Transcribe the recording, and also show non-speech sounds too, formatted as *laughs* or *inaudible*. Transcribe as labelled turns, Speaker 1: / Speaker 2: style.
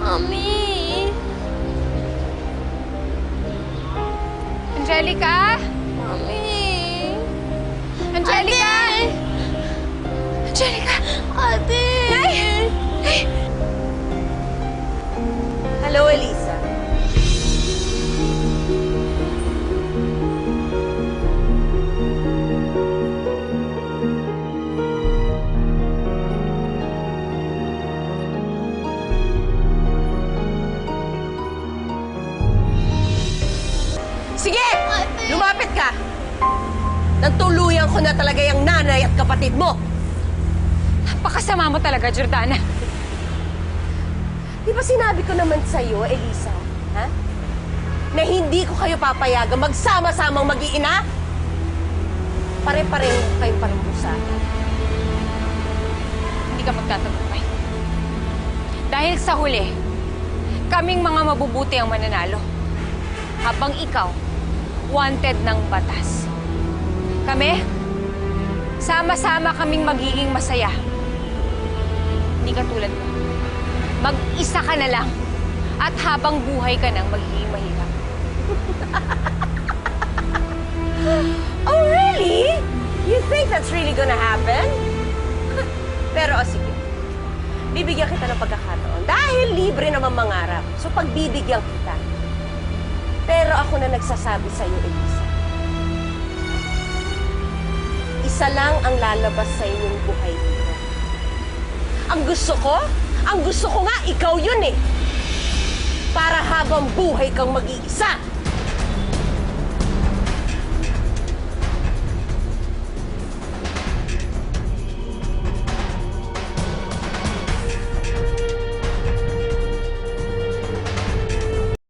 Speaker 1: Mommy! Angelica?
Speaker 2: Mommy!
Speaker 1: Angelica! Ate! Angelica!
Speaker 2: Ate! Ay! Ay!
Speaker 3: Hello, Elisa. Lumapit ka! Nagtuluyan ko na talaga yung nanay at kapatid mo.
Speaker 1: Napakasama mo talaga, Jordana.
Speaker 3: Di ba sinabi ko naman sa'yo, Elisa? Ha? Na hindi ko kayo papayagan magsama-samang mag-iina? Pare-pareho kayong parusa.
Speaker 1: Hindi ka magtatagumpay. Dahil sa huli, kaming mga mabubuti ang mananalo. Habang ikaw, wanted ng batas. Kami, sama-sama kaming magiging masaya. Hindi ka tulad mo. Mag-isa ka na lang. At habang buhay ka nang magiging mahirap. *laughs*
Speaker 3: Oh, really? You think that's really gonna happen? *laughs* Pero, o sige. Bibigyan kita ng pagkakataon. Dahil libre naman mangarap. So, pagbibigyan kita. Pero ako na nagsasabi sa'yo, Elisa. Isa lang ang lalabas sa inyong buhay dito. Ang gusto ko, ang gusto ko nga, ikaw yun eh. Para habang buhay kang mag-iisa.